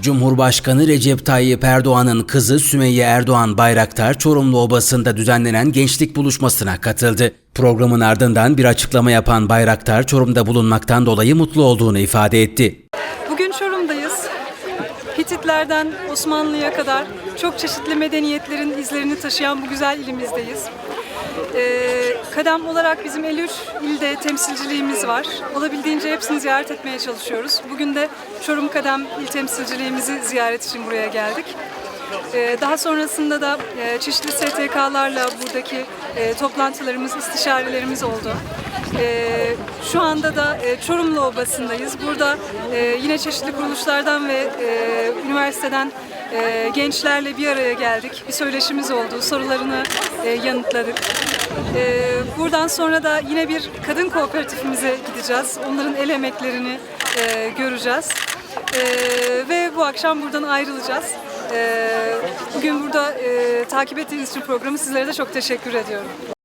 Cumhurbaşkanı Recep Tayyip Erdoğan'ın kızı Sümeyye Erdoğan Bayraktar Çorumlu Obası'nda düzenlenen gençlik buluşmasına katıldı. Programın ardından bir açıklama yapan Bayraktar Çorum'da bulunmaktan dolayı mutlu olduğunu ifade etti. Bugün Çorum'dayız. Hititlerden Osmanlı'ya kadar çok çeşitli medeniyetlerin izlerini taşıyan bu güzel ilimizdeyiz. Ee, kadem olarak bizim 53 ilde temsilciliğimiz var. Olabildiğince hepsini ziyaret etmeye çalışıyoruz. Bugün de Çorum Kadem il temsilciliğimizi ziyaret için buraya geldik. Ee, Daha sonrasında da e, çeşitli STK'larla buradaki e, toplantılarımız, istişarelerimiz oldu. Şu anda da e, Çorumlu Obası'ndayız. Burada e, yine çeşitli kuruluşlardan ve e, üniversiteden gençlerle bir araya geldik. Bir söyleşimiz oldu, sorularını yanıtladık. Buradan sonra da yine bir kadın kooperatifimize gideceğiz. Onların el emeklerini göreceğiz. Ve bu akşam buradan ayrılacağız. Bugün burada takip ettiğiniz için programı sizlere de çok teşekkür ediyorum.